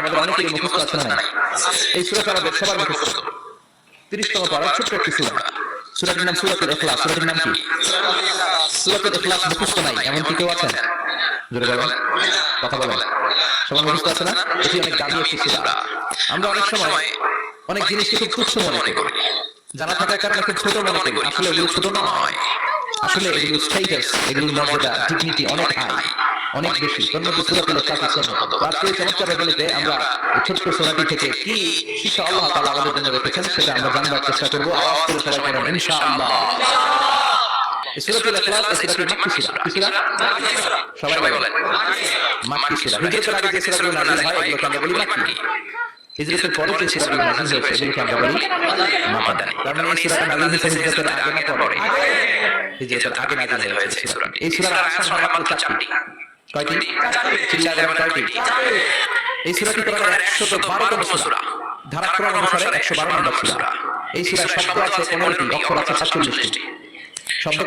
আমাদের অনেকেরই মুখস্থ আছে না? এই সূরাটা আমাদের সবার মুখস্থ। তিরিশতম ছোট্ট একটি সূরা। সূরাটির নাম সূরাতুল ইখলাস। সূরাটির নাম কি? সূরাতুল ইখলাস মুখস্থ নাই এমন কি কেউ আছেন? জোরে কথা বলেন। সবার মুখস্থ আছে না? এটি অনেক দামি একটি সূরা। আমরা অনেক সময় অনেক জিনিসকে খুব তুচ্ছ মনে করি। জানা থাকার কারণে খুব ছোট মনে করি। আসলে এগুলো ছোট নয়। আসলে এগুলো স্টেটাস এগুলোর মর্যাদা ডিগনিটি অনেক হাই অনেক বেশি। আজকে চমৎকার আমরা ছোট্ট সূরাটি থেকে কি শিক্ষা আল্লাহ তাআলা আমাদের জন্য রেখেছেন সেটা আমরা জানবার চেষ্টা করব। আওয়াজ করে সবাই করেন ইনশাআল্লাহ। এই সূরাতুল ইখলাস এই সূরাটি মাক্কি সূরা। কি সূরা? সবাই বলেন। মাক্কি সূরা। হিজরতের আগে যে সূরাগুলো নাযিল হয় এগুলোকে আমরা বলি মাক্কি। হিজরতের পরে যে সূরাগুলো নাযিল হয়েছে এগুলোকে আমরা বলি মাদানী তার মানে এই সূরাটা নাযিল হয়েছে হিজরতের আগে না পরে হিজরতের আগে নাযিল হয়েছে সূরাটি এই সূরার আয়াত সংখ্যা মাত্র চারটি কয়টি? চিল্লা দেবেন কয়টি? এই সূরাটি কোরআনের 112তম সূরা? ধারাক্রম অনুসারে 112 নম্বর সূরা। এই সূরার শব্দ আছে 15টি অক্ষর আছে 47টি শব্দ